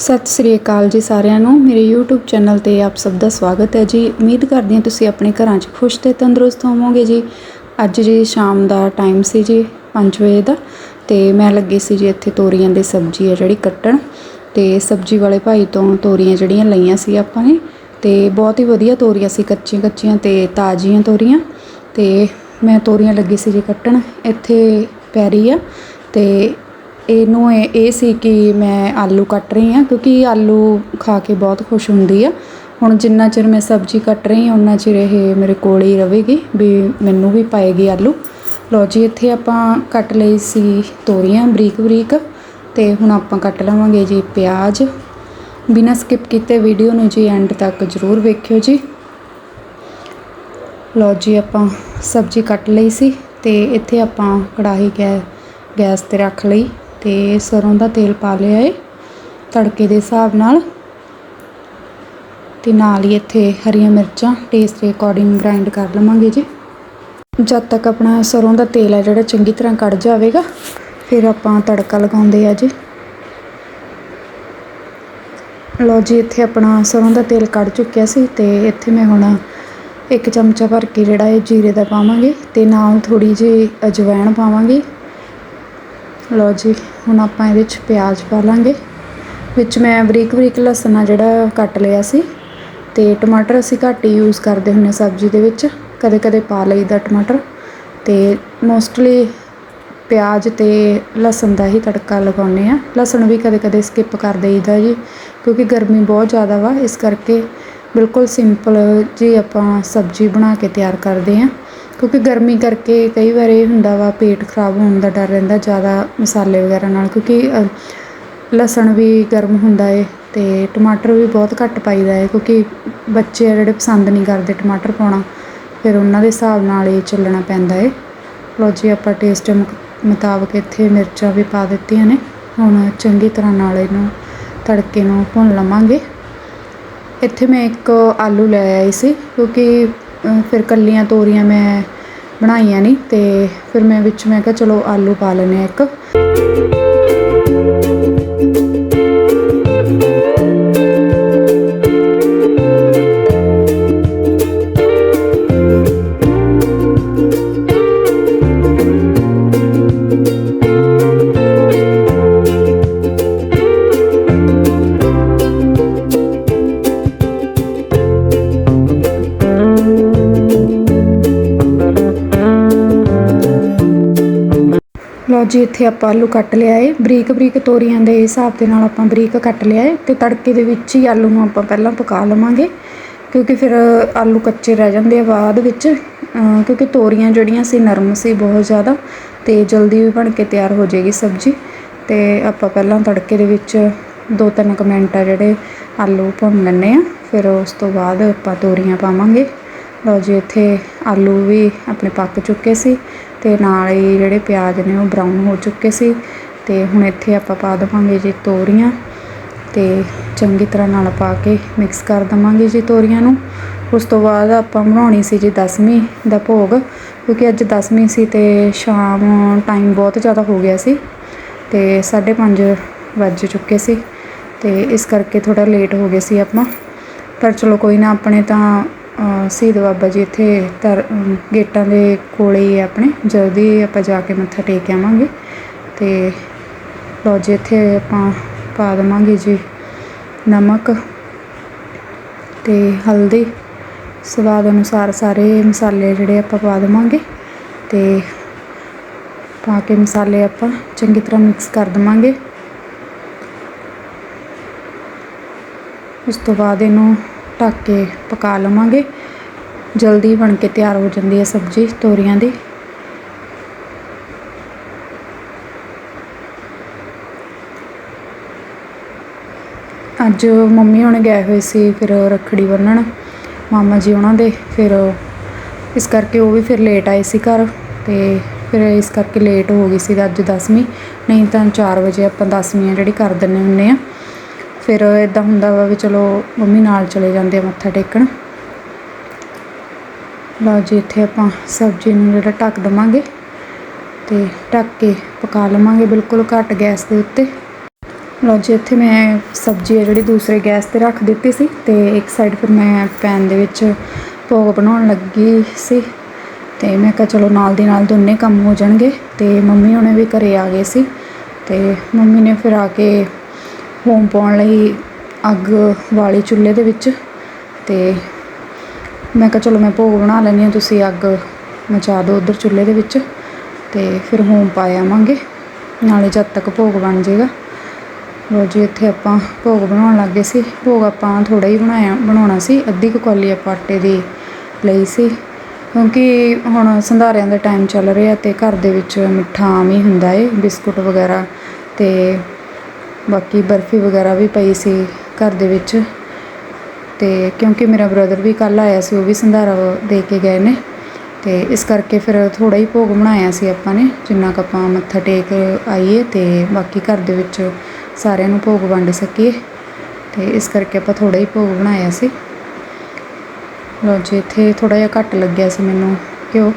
ਸਤਿ ਸ੍ਰੀ ਅਕਾਲ ਜੀ ਸਾਰਿਆਂ ਨੂੰ। ਮੇਰੇ YouTube ਚੈਨਲ ਤੇ ਆਪ ਸਭ ਦਾ ਸਵਾਗਤ ਹੈ ਜੀ। ਉਮੀਦ ਕਰਦੀ ਹਾਂ ਤੁਸੀਂ ਆਪਣੇ ਘਰਾਂ 'ਚ ਖੁਸ਼ ਤੇ ਤੰਦਰੁਸਤ ਹੋਵੋਗੇ ਜੀ। ਅੱਜ ਜੀ ਸ਼ਾਮ ਦਾ ਟਾਈਮ ਸੀ ਜੀ 5 ਵਜੇ ਦਾ। ਤੇ ਮੈਂ ਲੱਗੀ ਸੀ ਜੀ ਇੱਥੇ ਤੋਰੀਆਂ ਦੀ ਸਬਜ਼ੀ ਹੈ ਜਿਹੜੀ ਕੱਟਣ। ਤੇ ਸਬਜ਼ੀ ਵਾਲੇ ਭਾਈ ਤੋਂ ਤੋਰੀਆਂ ਜਿਹੜੀਆਂ ਲਈਆਂ ਸੀ ਆਪਾਂ ਨੇ। ਤੇ ਬਹੁਤ ਹੀ ਵਧੀਆ ਤੋਰੀਆਂ ਸੀ ਕੱਚੀਆਂ ਕੱਚੀਆਂ ਤੇ ਤਾਜ਼ੀਆਂ ਤੋਰੀਆਂ। ਤੇ ਮੈਂ ਤੋਰੀਆਂ ਲੱਗੀ ਸੀ ਜੀ ਕੱਟਣ। ਇੱਥੇ ਪੈਰੀ ਆ ਤੇ ਇਹਨੂੰ ਇਹ ਇਹ ਸੀ ਕਿ ਮੈਂ ਆਲੂ ਕੱਟ ਰਹੀ ਹਾਂ, ਕਿਉਂਕਿ ਆਲੂ ਖਾ ਕੇ ਬਹੁਤ ਖੁਸ਼ ਹੁੰਦੀ ਆ। ਹੁਣ ਜਿੰਨਾ ਚਿਰ ਮੈਂ ਸਬਜ਼ੀ ਕੱਟ ਰਹੀ ਹਾਂ ਉਨਾ ਚਿਰ ਇਹ ਮੇਰੇ ਕੋਲ ਹੀ ਰਹੇਗੀ, ਵੀ ਮੈਨੂੰ ਵੀ ਪਾਏਗੀ ਆਲੂ। ਲਓ ਜੀ, ਇੱਥੇ ਆਪਾਂ ਕੱਟ ਲਈ ਸੀ ਤੋਰੀਆਂ ਬਰੀਕ ਬਰੀਕ, ਤੇ ਹੁਣ ਆਪਾਂ ਕੱਟ ਲਵਾਂਗੇ ਜੀ ਪਿਆਜ਼। ਬਿਨਾਂ ਸਕਿਪ ਕੀਤੇ ਵੀਡੀਓ ਨੂੰ ਜੀ ਐਂਡ ਤੱਕ ਜ਼ਰੂਰ ਵੇਖਿਓ ਜੀ। ਲਓ ਜੀ, ਆਪਾਂ ਸਬਜ਼ੀ ਕੱਟ ਲਈ ਸੀ, ਤੇ ਇੱਥੇ ਆਪਾਂ ਕੜਾਹੀ ਗੈ, ਗੈਸ ਤੇ ਰੱਖ ਲਈ। ਤੇ ਸਰੋਂ ਦਾ ਤੇਲ ਪਾ ਲਿਆ ਏ, ਤੜਕੇ ਦੇ ਹਿਸਾਬ ਨਾਲ। ਤੇ ਨਾਲ ਹੀ ਇੱਥੇ ਹਰੀਆਂ ਮਿਰਚਾਂ ਟੇਸਟ ਦੇ ਅਕੋਰਡਿੰਗ ਗ੍ਰਾਈਂਡ ਕਰ ਲਵਾਂਗੇ ਜੀ। ਜਦ ਤੱਕ ਆਪਣਾ ਸਰੋਂ ਦਾ ਤੇਲ ਆ ਜਿਹੜਾ ਚੰਗੀ ਤਰ੍ਹਾਂ ਕੱਢ ਜਾਵੇਗਾ, ਫਿਰ ਆਪਾਂ ਤੜਕਾ ਲਗਾਉਂਦੇ ਆ ਜੀ। ਲਓ ਜੀ, ਇੱਥੇ ਆਪਣਾ ਸਰੋਂ ਦਾ ਤੇਲ ਕੱਢ ਚੁੱਕਿਆ ਸੀ ਤੇ ਇੱਥੇ ਮੈਂ ਹੁਣ ਇੱਕ ਚਮਚਾ ਭਰ ਕੇ ਜਿਹੜਾ ਇਹ ਜੀਰੇ ਦਾ ਪਾਵਾਂਗੇ ਤੇ ਨਾਲ ਥੋੜੀ ਜਿਹੀ ਅਜਵਾਇਣ ਪਾਵਾਂਗੇ। ਲਓ ਜੀ, ਹੁਣ ਆਪਾਂ ਇਹਦੇ ਵਿੱਚ ਪਿਆਜ਼ ਪਾ ਲਾਂਗੇ। ਵਿੱਚ ਮੈਂ ਬਰੀਕ ਬਰੀਕ ਲਸਣ ਆ ਜਿਹੜਾ ਕੱਟ ਲਿਆ ਸੀ, ਤੇ ਟਮਾਟਰ ਅਸੀਂ ਘੱਟ ਹੀ ਯੂਜ਼ ਕਰਦੇ ਹੁੰਨੇ ਸਬਜ਼ੀ ਦੇ ਵਿੱਚ। ਕਦੇ ਕਦੇ ਪਾ ਲਈਦਾ ਟਮਾਟਰ, ਤੇ ਮੋਸਟਲੀ ਪਿਆਜ਼ ਤੇ ਲਸਣ ਦਾ ਹੀ ਤੜਕਾ ਲਗਾਉਂਦੇ ਆ ਲਸਣ ਵੀ ਕਦੇ ਕਦੇ ਸਕਿਪ ਕਰ ਦੇਈਦਾ ਜੀ, ਕਿਉਂਕਿ ਗਰਮੀ ਬਹੁਤ ਜ਼ਿਆਦਾ ਵਾ, ਇਸ ਕਰਕੇ ਬਿਲਕੁਲ ਸਿੰਪਲ ਜੀ ਆਪਾਂ ਸਬਜ਼ੀ ਬਣਾ ਕੇ ਤਿਆਰ ਕਰਦੇ ਆ ਕਿਉਂਕਿ ਗਰਮੀ ਕਰਕੇ ਕਈ ਵਾਰ ਇਹ ਹੁੰਦਾ ਵਾ ਪੇਟ ਖਰਾਬ ਹੋਣ ਦਾ ਡਰ ਰਹਿੰਦਾ ਜ਼ਿਆਦਾ ਮਸਾਲੇ ਵਗੈਰਾ ਨਾਲ, ਕਿਉਂਕਿ ਲਸਣ ਵੀ ਗਰਮ ਹੁੰਦਾ ਏ ਤੇ ਟਮਾਟਰ ਵੀ ਬਹੁਤ ਘੱਟ ਪਾਈਦਾ ਏ, ਕਿਉਂਕਿ ਬੱਚੇ ਆ ਜਿਹੜੇ ਪਸੰਦ ਨਹੀਂ ਕਰਦੇ ਟਮਾਟਰ ਪਾਉਣਾ, ਫਿਰ ਉਹਨਾਂ ਦੇ ਹਿਸਾਬ ਨਾਲ ਇਹ ਚੱਲਣਾ ਪੈਂਦਾ ਏ। ਲਓ ਜੀ, ਆਪਾਂ ਟੇਸਟ ਮੁਤਾਬਕ ਇੱਥੇ ਮਿਰਚਾਂ ਵੀ ਪਾ ਦਿੱਤੀਆਂ ਨੇ, ਹੁਣ ਚੰਗੀ ਤਰ੍ਹਾਂ ਨਾਲ ਇਹਨੂੰ ਤੜਕੇ ਨੂੰ ਭੁੰਨ ਲਵਾਂਗੇ। ਇੱਥੇ ਮੈਂ ਇੱਕ ਆਲੂ ਲੈ ਆਈ ਸੀ, ਕਿਉਂਕਿ ਫਿਰ ਕੱਲੀਆਂ ਤੋਰੀਆਂ ਮੈਂ ਬਣਾਈਆਂ ਨਹੀਂ ਤੇ ਫਿਰ ਮੈਂ ਵਿੱਚ ਮੈਂ ਕਿਹਾ ਚਲੋ ਆਲੂ ਪਾ ਲੈਨੇ ਆ ਇੱਕ। ਲਓ ਜੀ, ਇੱਥੇ ਆਪਾਂ ਆਲੂ ਕੱਟ ਲਿਆ ਏ। ਬਰੀਕ ਬਰੀਕ ਤੋਰੀਆਂ ਦੇ ਹਿਸਾਬ ਦੇ ਨਾਲ ਆਪਾਂ ਬਰੀਕ ਕੱਟ ਲਿਆ ਏ ਤੇ ਤੜਕੇ ਦੇ ਵਿੱਚ ਹੀ ਆਲੂ ਨੂੰ ਆਪਾਂ ਪਹਿਲਾਂ ਪਕਾ ਲਵਾਂਗੇ। ਕਿਉਂਕਿ ਫਿਰ ਆਲੂ ਕੱਚੇ ਰਹਿ ਜਾਂਦੇ ਆ ਬਾਅਦ ਵਿੱਚ। ਕਿਉਂਕਿ ਤੋਰੀਆਂ ਜਿਹੜੀਆਂ ਸੀ, ਨਰਮ ਸੀ ਬਹੁਤ ਜ਼ਿਆਦਾ ਤੇ ਜਲਦੀ ਵੀ ਬਣ ਕੇ ਤਿਆਰ ਹੋ ਜਾਏਗੀ ਸਬਜ਼ੀ। ਤੇ ਆਪਾਂ ਪਹਿਲਾਂ ਤੜਕੇ ਦੇ ਵਿੱਚ ਦੋ ਤਿੰਨ ਕੁ ਮਿੰਟ ਆ ਜਿਹੜੇ ਆਲੂ ਭੁੰਨ ਲੈਣੇ ਆ। ਫਿਰ ਉਸ ਤੋਂ ਬਾਅਦ ਆਪਾਂ ਤੋਰੀਆਂ ਪਾਵਾਂਗੇ। ਲਓ ਜੀ, ਇੱਥੇ ਆਲੂ ਵੀ ਆਪਣੇ ਪੱਕ ਚੁੱਕੇ ਸੀ। ਤੇ ਨਾਲ ਹੀ ਜਿਹੜੇ ਪਿਆਜ਼ ਨੇ ਉਹ ਬਰਾਊਨ ਹੋ ਚੁੱਕੇ ਸੀ ਤੇ ਹੁਣ ਇੱਥੇ ਆਪਾਂ ਪਾ ਦੇਵਾਂਗੇ ਜੀ ਤੋਰੀਆਂ ਤੇ ਚੰਗੀ ਤਰ੍ਹਾਂ ਨਾਲ ਪਾ ਕੇ ਮਿਕਸ ਕਰ ਦਵਾਂਗੇ ਜੀ ਤੋਰੀਆਂ ਨੂੰ। ਉਸ ਤੋਂ ਬਾਅਦ ਆਪਾਂ ਬਣਾਉਣੀ ਸੀ ਜੀ ਦਸਵੀਂ ਦਾ ਭੋਗ, ਕਿਉਂਕਿ ਅੱਜ ਦਸਵੀਂ ਸੀ ਤੇ ਸ਼ਾਮ ਟਾਈਮ ਬਹੁਤ ਜ਼ਿਆਦਾ ਹੋ ਗਿਆ ਸੀ ਤੇ 5:30 ਵੱਜ ਚੁੱਕੇ ਸੀ ਤੇ ਇਸ ਕਰਕੇ ਥੋੜਾ ਲੇਟ ਹੋ ਗਏ ਸੀ ਆਪਾਂ। ਪਰ ਚਲੋ ਕੋਈ ਨਾ, ਆਪਣੇ ਤਾਂ ਸ਼ਹੀਦ ਬਾਬਾ ਜੀ ਇੱਥੇ ਤਰ ਗੇਟਾਂ ਦੇ ਕੋਲ ਹੀ ਹੈ ਆਪਣੇ। ਜਲਦੀ ਆਪਾਂ ਜਾ ਕੇ ਮੱਥਾ ਟੇਕ ਆਵਾਂਗੇ ਅਤੇ ਲਓ ਜੀ, ਇੱਥੇ ਆਪਾਂ ਪਾ ਦੇਵਾਂਗੇ ਜੀ ਨਮਕ ਅਤੇ ਹਲਦੀ। ਸਵਾਦ ਅਨੁਸਾਰ ਸਾਰੇ ਮਸਾਲੇ ਜਿਹੜੇ ਆਪਾਂ ਪਾ ਦੇਵਾਂਗੇ ਅਤੇ ਪਾ ਕੇ ਮਸਾਲੇ ਆਪਾਂ ਚੰਗੀ ਤਰ੍ਹਾਂ ਮਿਕਸ ਕਰ ਦੇਵਾਂਗੇ। ਉਸ ਤੋਂ ਬਾਅਦ ਇਹਨੂੰ ਢੱਕ ਕੇ ਪਕਾ ਲਵਾਂਗੇ। ਜਲਦੀ ਬਣ ਕੇ ਤਿਆਰ ਹੋ ਜਾਂਦੀ ਹੈ ਸਬਜ਼ੀ ਤੋਰੀਆਂ ਦੀ। ਅੱਜ ਮੰਮੀ ਹੁਣ ਗਏ ਹੋਏ ਸੀ ਫਿਰ ਰੱਖੜੀ ਬੰਨਣ। ਮਾਮਾ ਜੀ ਉਹਨਾਂ ਦੇ ਫਿਰ ਇਸ ਕਰਕੇ ਉਹ ਵੀ ਫਿਰ ਲੇਟ ਆਏ ਸੀ ਘਰ ਤੇ ਫਿਰ ਇਸ ਕਰਕੇ ਲੇਟ ਹੋ ਗਈ ਸੀ ਅੱਜ ਦਸਵੀਂ। ਨਹੀਂ ਤਾਂ 4 ਵਜੇ ਆਪਾਂ ਦਸਵੀਂ ਆ ਜਿਹੜੀ ਕਰ ਦਿੰਨੇ ਹੁੰਨੇ ਆ। ਫਿਰ ਇਦਾਂ ਹੁੰਦਾ ਵਾ ਵੀ ਚਲੋ ਮੰਮੀ ਨਾਲ ਚਲੇ ਜਾਂਦੇ ਆ ਮੱਥਾ ਟੇਕਣ। ਲਓ ਜੀ, ਇੱਥੇ ਆਪਾਂ ਸਬਜ਼ੀ ਨੂੰ ਜਿਹੜਾ ਢੱਕ ਦਵਾਂਗੇ ਤੇ ਢੱਕ ਕੇ ਪਕਾ ਲਵਾਂਗੇ ਬਿਲਕੁਲ ਘੱਟ ਗੈਸ ਦੇ ਉੱਤੇ। ਲਓ ਜੀ, ਇੱਥੇ ਮੈਂ ਸਬਜ਼ੀ ਹੈ ਜਿਹੜੀ ਦੂਸਰੇ ਗੈਸ ਤੇ ਰੱਖ ਦਿੱਤੀ ਸੀ ਤੇ ਇੱਕ ਸਾਈਡ ਫਿਰ ਮੈਂ ਪੈਨ ਦੇ ਵਿੱਚ ਭੋਗ ਬਣਾਉਣ ਲੱਗੀ ਸੀ ਤੇ ਮੈਂ ਕਿਹਾ ਚਲੋ ਨਾਲ ਦੀ ਨਾਲ ਦੋਨੇ ਕੰਮ ਹੋ ਜਾਣਗੇ ਤੇ ਮੰਮੀ ਹੁਣੇ ਵੀ ਘਰੇ ਆ ਗਏ ਸੀ ਤੇ ਮੰਮੀ ਨੇ ਫਿਰ ਆ ਕੇ ਹੋਮ ਪਾਉਣ ਲਈ ਅੱਗ ਵਾਲੀ ਚੁੱਲ੍ਹੇ ਦੇ ਵਿੱਚ ਤੇ ਮੈਂ ਕਿਹਾ ਚਲੋ ਮੈਂ ਭੋਗ ਬਣਾ ਲੈਂਦੀ ਹਾਂ, ਤੁਸੀਂ ਅੱਗ ਮਚਾ ਦਿਓ ਉਧਰ ਚੁੱਲ੍ਹੇ ਦੇ ਵਿੱਚ ਤੇ ਫਿਰ ਹੋਮ ਪਾ ਆਵਾਂਗੇ। ਨਾਲੇ ਜਦ ਤੱਕ ਭੋਗ ਬਣ ਜਾਏਗਾ। ਲੋ ਜੀ, ਇੱਥੇ ਆਪਾਂ ਭੋਗ ਬਣਾਉਣ ਲੱਗੇ ਸੀ। ਭੋਗ ਆਪਾਂ ਥੋੜਾ ਹੀ ਬਣਾਇਆ, ਬਣਾਉਣਾ ਸੀ। ਅੱਧੀ ਕੁ ਕੌਲੀ ਆਪਾਂ ਆਟੇ ਦੀ ਲਈ ਸੀ। ਕਿਉਂਕਿ ਹੁਣ ਸੰਧਾਰਿਆਂ ਦਾ ਟਾਈਮ ਚੱਲ ਰਿਹਾ ਤੇ ਘਰ ਦੇ ਵਿੱਚ ਮਿੱਠਾ ਆਮ ਹੀ ਹੁੰਦਾ ਏ, ਬਿਸਕੁਟ ਵਗੈਰਾ ਤੇ ਬਾਕੀ ਬਰਫੀ ਵਗੈਰਾ ਵੀ ਪਈ ਸੀ ਘਰ ਦੇ ਵਿੱਚ। ਤੇ ਕਿਉਂਕਿ ਮੇਰਾ ਬ੍ਰਦਰ ਵੀ ਕੱਲ ਆਇਆ ਸੀ, ਉਹ ਵੀ ਸੰਧਾਰਾ ਦੇ ਕੇ ਗਏ ਨੇ। ਤੇ ਇਸ ਕਰਕੇ ਫਿਰ ਥੋੜਾ ਹੀ ਭੋਗ ਬਣਾਇਆ ਸੀ ਆਪਾਂ ਨੇ, ਜਿੰਨਾ ਕੁ ਆਪਾਂ ਮੱਥਾ ਟੇਕ ਆਈਏ ਤੇ ਬਾਕੀ ਘਰ ਦੇ ਵਿੱਚ ਸਾਰਿਆਂ ਨੂੰ ਭੋਗ ਵੰਡ ਸਕੀਏ। ਤੇ ਇਸ ਕਰਕੇ ਆਪਾਂ ਥੋੜਾ ਹੀ ਭੋਗ ਬਣਾਇਆ ਸੀ। ਲਓ ਜੀ, ਇੱਥੇ ਥੋੜਾ ਜਿਹਾ ਘੱਟ ਲੱਗਿਆ ਸੀ ਮੈਨੂੰ ਘਿਓ,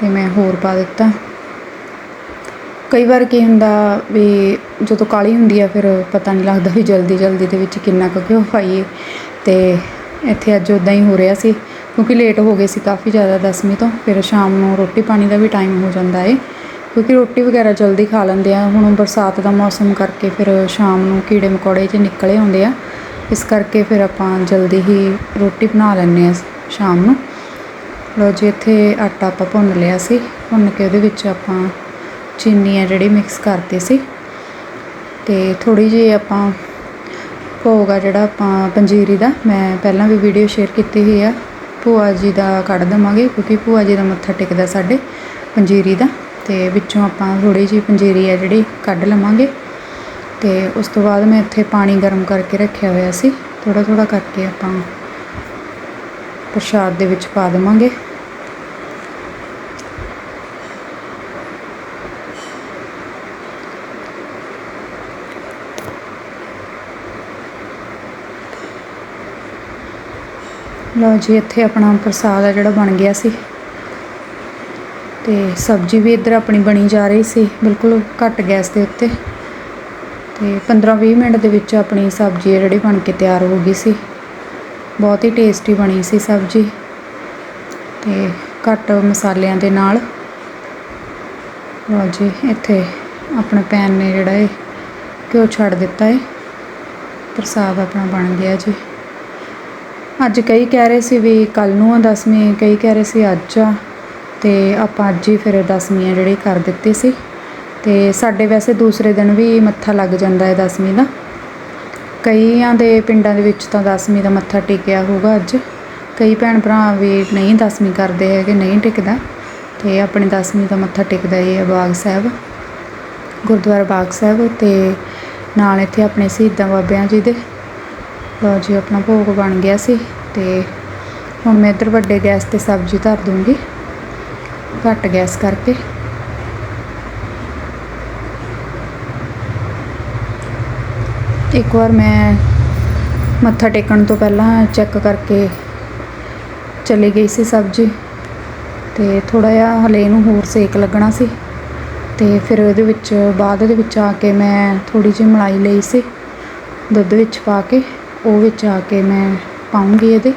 ਤੇ ਮੈਂ ਹੋਰ ਪਾ ਦਿੱਤਾ। ਕਈ ਵਾਰ ਕੀ ਹੁੰਦਾ ਵੀ ਜਦੋਂ ਕਾਹਲੀ ਹੁੰਦੀ ਆ, ਫਿਰ ਪਤਾ ਨਹੀਂ ਲੱਗਦਾ ਵੀ ਜਲਦੀ ਜਲਦੀ ਦੇ ਵਿੱਚ ਕਿੰਨਾ ਕੁ ਘਿਓ ਪਾਈਏ। ਅਤੇ ਇੱਥੇ ਅੱਜ ਉਦਾਂ ਹੀ ਹੋ ਰਿਹਾ ਸੀ, ਕਿਉਂਕਿ ਲੇਟ ਹੋ ਗਏ ਸੀ ਕਾਫੀ ਜ਼ਿਆਦਾ ਦਸਵੀਂ ਤੋਂ, ਫਿਰ ਸ਼ਾਮ ਨੂੰ ਰੋਟੀ ਪਾਣੀ ਦਾ ਵੀ ਟਾਈਮ ਹੋ ਜਾਂਦਾ ਏ। ਕਿਉਂਕਿ ਰੋਟੀ ਵਗੈਰਾ ਜਲਦੀ ਖਾ ਲੈਂਦੇ ਆ। ਹੁਣ ਬਰਸਾਤ ਦਾ ਮੌਸਮ ਕਰਕੇ ਫਿਰ ਸ਼ਾਮ ਨੂੰ ਕੀੜੇ ਮਕੌੜੇ ਜੇ ਨਿਕਲੇ ਆਉਂਦੇ ਆ, ਇਸ ਕਰਕੇ ਫਿਰ ਆਪਾਂ ਜਲਦੀ ਹੀ ਰੋਟੀ ਬਣਾ ਲੈਂਦੇ ਆ ਸ਼ਾਮ ਨੂੰ। ਲਓ ਜੀ, ਇੱਥੇ ਆਟਾ ਆਪਾਂ ਭੁੰਨ ਲਿਆ ਸੀ। ਭੁੰਨ ਕੇ ਉਹਦੇ ਵਿੱਚ ਆਪਾਂ ਚੀਨੀ ਆ ਜਿਹੜੀ ਮਿਕਸ ਕਰਤੀ ਸੀ। ਤੇ ਥੋੜੀ ਜਿਹੀ ਆਪਾਂ ਭੋਗ ਆ ਜਿਹੜਾ ਆਪਾਂ ਪੰਜੀਰੀ ਦਾ, ਮੈਂ ਪਹਿਲਾਂ ਵੀ ਵੀਡੀਓ ਸ਼ੇਅਰ ਕੀਤੀ ਹੋਈ ਆ। ਭੂਆ ਜੀ ਦਾ ਕੱਢ ਦਵਾਂਗੇ ਕਿਉਂਕਿ ਭੂਆ ਜੀ ਦਾ ਮੱਥਾ ਟਿਕਦਾ ਸਾਡੇ ਪੰਜੀਰੀ ਦਾ। ਤੇ ਵਿੱਚੋਂ ਆਪਾਂ ਥੋੜੀ ਜਿਹੀ ਪੰਜੀਰੀ ਆ ਜਿਹੜੀ ਕੱਢ ਲਵਾਂਗੇ। ਤੇ ਉਸ ਤੋਂ ਬਾਅਦ ਮੈਂ ਇੱਥੇ ਪਾਣੀ ਗਰਮ ਕਰਕੇ ਰੱਖਿਆ ਹੋਇਆ ਸੀ। ਥੋੜਾ ਥੋੜਾ ਕਰਕੇ ਆਪਾਂ ਪ੍ਰਸ਼ਾਦ ਦੇ ਵਿੱਚ ਪਾ ਦੇਵਾਂਗੇ। ਲਓ ਜੀ, ਇੱਥੇ ਆਪਣਾ ਪ੍ਰਸਾਦ ਆ ਜਿਹੜਾ ਬਣ ਗਿਆ ਸੀ। ਤੇ ਸਬਜ਼ੀ ਵੀ ਇੱਧਰ ਆਪਣੀ ਬਣੀ ਜਾ ਰਹੀ ਸੀ, ਬਿਲਕੁਲ ਘੱਟ ਗੈਸ ਦੇ ਉੱਤੇ। ਤੇ 15-20 ਮਿੰਟ ਦੇ ਵਿੱਚ ਆਪਣੀ ਸਬਜ਼ੀ ਹੈ ਜਿਹੜੀ ਬਣ ਕੇ ਤਿਆਰ ਹੋ ਗਈ ਸੀ। ਬਹੁਤ ਹੀ ਟੇਸਟੀ ਬਣੀ ਸੀ ਸਬਜ਼ੀ। ਤੇ ਘੱਟ ਮਸਾਲਿਆਂ ਦੇ ਨਾਲ। ਲਓ ਜੀ, ਇੱਥੇ ਆਪਣੇ ਪੈਨ ਨੇ ਜਿਹੜਾ ਇਹ ਘਿਓ ਛੱਡ ਦਿੱਤਾ ਹੈ ਪ੍ਰਸਾਦ ਆਪਣਾ ਬਣ ਗਿਆ ਜੀ। ਅੱਜ ਕਈ ਕਹਿ ਰਹੇ ਸੀ ਵੀ ਕੱਲ ਨੂੰ ਆ ਦਸਵੀਂ, ਕਈ ਕਹਿ ਰਹੇ ਸੀ ਅੱਜ ਆ। ਤੇ ਆਪਾਂ ਅੱਜ ਹੀ ਫਿਰ ਦਸਵੀਂ ਆ ਜਿਹੜੀ ਕਰ ਦਿੱਤੀ ਸੀ। ਤੇ ਸਾਡੇ ਵੈਸੇ ਦੂਸਰੇ ਦਿਨ ਵੀ ਮੱਥਾ ਲੱਗ ਜਾਂਦਾ ਹੈ ਦਸਵੀਂ ਦਾ। ਕਈਆਂ ਦੇ ਪਿੰਡਾਂ ਦੇ ਵਿੱਚ ਤਾਂ ਦਸਵੀਂ ਦਾ ਮੱਥਾ ਟੇਕਿਆ ਹੋਊਗਾ ਅੱਜ। ਕਈ ਭੈਣ ਭਰਾ ਵੀ ਨਹੀਂ ਦਸਵੀਂ ਕਰਦੇ ਹੈਗੇ, ਨਹੀਂ ਟਿਕਦਾ। ਤੇ ਆਪਣੇ ਦਸਵੀਂ ਦਾ ਮੱਥਾ ਟੇਕਦਾ ਇਹ ਹੈ ਬਾਗ ਸਾਹਿਬ, ਗੁਰਦੁਆਰਾ ਬਾਗ ਸਾਹਿਬ। ਤੇ ਨਾਲ ਇੱਥੇ ਆਪਣੇ ਸ਼ਹੀਦਾਂ ਬਾਬਿਆਂ ਜੀ ਦੇ ਲਓ ਜੀ, ਆਪਣਾ ਭੋਗ ਬਣ ਗਿਆ ਸੀ ਤੇ ਹੁਣ ਮੈਂ ਇੱਧਰ ਵੱਡੇ ਗੈਸ ਤੇ ਸਬਜ਼ੀ ਧਰ ਦੂੰਗੀ। ਘੱਟ ਗੈਸ ਕਰਕੇ। ਇੱਕ ਵਾਰ ਮੈਂ ਮੱਥਾ ਟੇਕਣ ਤੋਂ ਪਹਿਲਾਂ ਚੈੱਕ ਕਰਕੇ ਚਲੀ ਗਈ ਸੀ ਸਬਜ਼ੀ ਤੇ ਥੋੜਾ ਜਿਹਾ ਹਲੇ ਇਹਨੂੰ ਹੋਰ ਸੇਕ ਲੱਗਣਾ ਸੀ ਤੇ ਫਿਰ ਉਹਦੇ ਵਿੱਚ, ਬਾਅਦ ਦੇ ਵਿੱਚ ਆ ਕੇ ਮੈਂ ਥੋੜੀ ਜਿਹੀ ਮਲਾਈ ਲਈ ਸੀ, ਦੁੱਧ ਵਿੱਚ ਪਾ ਕੇ। ਉਹ ਵਿੱਚ ਆ ਕੇ ਮੈਂ ਪਾਉਂਗੀ ਇਹਦੇ।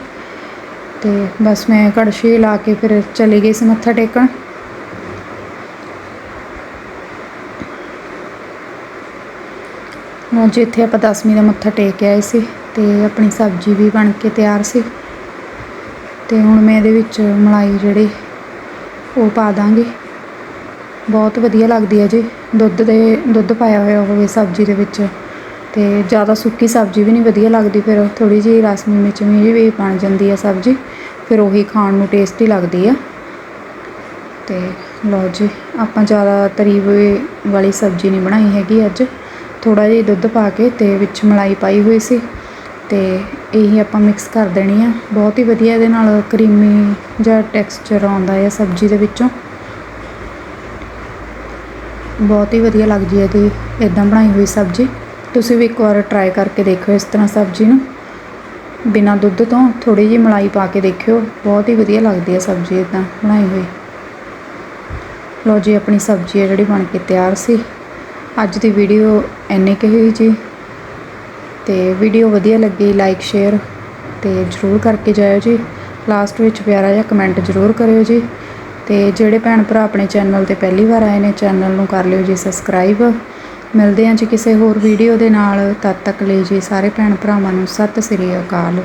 ਤੇ ਬਸ ਮੈਂ ਕੜਛੀ ਲਾ ਕੇ ਫਿਰ ਚਲੀ ਗਈ ਸੀ ਮੱਥਾ ਟੇਕਣ। ਲਓ ਜੀ ਇੱਥੇ ਆਪਾਂ ਦਸਵੀਂ ਦਾ ਮੱਥਾ ਟੇਕ ਕੇ ਆਏ ਸੀ ਤੇ ਆਪਣੀ ਸਬਜ਼ੀ ਵੀ ਬਣ ਕੇ ਤਿਆਰ ਸੀ। ਤੇ ਹੁਣ ਮੈਂ ਇਹਦੇ ਵਿੱਚ ਮਲਾਈ ਜਿਹੜੀ ਉਹ ਪਾ ਦਾਂਗੀ। ਬਹੁਤ ਵਧੀਆ ਲੱਗਦੀ ਹੈ ਜੀ। ਦੁੱਧ ਦੇ, ਦੁੱਧ ਪਾਇਆ ਹੋਇਆ ਹੋਵੇ ਸਬਜ਼ੀ ਦੇ ਵਿੱਚ। ਤੇ ਜ਼ਿਆਦਾ ਸੁੱਕੀ ਸਬਜ਼ੀ ਵੀ ਨਹੀਂ ਵਧੀਆ ਲੱਗਦੀ, ਫਿਰ ਥੋੜੀ ਜਿਹੀ ਰਸਮੀ ਮਿਚਮੀ ਜਿਹੀ ਵੀ ਬਣ ਜਾਂਦੀ ਹੈ ਸਬਜ਼ੀ, ਫਿਰ ਉਹੀ ਖਾਣ ਨੂੰ ਟੇਸਟੀ ਲੱਗਦੀ ਆ। ਤੇ ਲਓ ਜੀ, ਆਪਾਂ ਜ਼ਿਆਦਾ ਤਰੀ ਵਾਲੀ ਸਬਜ਼ੀ ਨਹੀਂ ਬਣਾਈ ਹੈਗੀ ਅੱਜ। ਥੋੜਾ ਜਿਹਾ ਦੁੱਧ ਪਾ ਕੇ ਤੇ ਵਿੱਚ ਮਲਾਈ ਪਾਈ ਹੋਈ ਸੀ ਤੇ ਇਹੀ ਆਪਾਂ ਮਿਕਸ ਕਰ ਦੇਣੀ ਆ। ਬਹੁਤ ਹੀ ਵਧੀਆ ਇਹਦੇ ਨਾਲ ਕਰੀਮੀ ਜਿਹਾ ਟੈਕਸਚਰ ਆਉਂਦਾ ਹੈ ਸਬਜ਼ੀ ਦੇ ਵਿੱਚੋਂ। ਬਹੁਤ ਹੀ ਵਧੀਆ ਲੱਗਦੀ ਹੈ ਇਹਦੀ ਇਦਾਂ ਬਣਾਈ ਹੋਈ ਸਬਜ਼ੀ। ਤੁਸੀਂ ਵੀ ਇੱਕ ਵਾਰ ਟਰਾਈ ਕਰਕੇ ਦੇਖਿਓ ਇਸ ਤਰ੍ਹਾਂ ਸਬਜ਼ੀ ਨੂੰ। ਬਿਨਾਂ ਦੁੱਧ ਤੋਂ ਥੋੜੀ ਜਿਹੀ ਮਲਾਈ ਪਾ ਕੇ ਦੇਖਿਓ। ਬਹੁਤ ਹੀ ਵਧੀਆ ਲੱਗਦੀ ਹੈ ਸਬਜ਼ੀ ਇਦਾਂ ਬਣਾਈ ਹੋਈ। ਲਓ ਜੀ, ਆਪਣੀ ਸਬਜ਼ੀ ਹੈ ਜਿਹੜੀ ਬਣ ਕੇ ਤਿਆਰ ਸੀ। ਅੱਜ ਦੀ ਵੀਡੀਓ ਇੰਨੇ ਕੁ ਹੀ ਜੀ। ਤੇ ਵੀਡੀਓ ਵਧੀਆ ਲੱਗੀ ਲਾਈਕ ਸ਼ੇਅਰ ਤੇ ਜਰੂਰ ਕਰਕੇ ਜਾਇਓ ਜੀ। ਲਾਸਟ ਵਿੱਚ ਪਿਆਰਾ ਜਿਹਾ ਕਮੈਂਟ ਜਰੂਰ ਕਰਿਓ ਜੀ। ਤੇ ਜਿਹੜੇ ਭੈਣ ਭਰਾ ਆਪਣੇ ਚੈਨਲ ਤੇ ਪਹਿਲੀ ਵਾਰ ਆਏ ਨੇ ਚੈਨਲ ਨੂੰ ਕਰ ਲਿਓ ਜੀ ਸਬਸਕ੍ਰਾਈਬ ਮਿਲਦੇ ਹਾਂ ਜੀ ਕਿਸੇ ਹੋਰ ਵੀਡੀਓ ਦੇ ਨਾਲ। ਤਦ ਤੱਕ ਲਈ ਜੀ ਸਾਰੇ ਭੈਣ ਭਰਾਵਾਂ ਨੂੰ ਸਤਿ ਸ੍ਰੀ ਅਕਾਲ।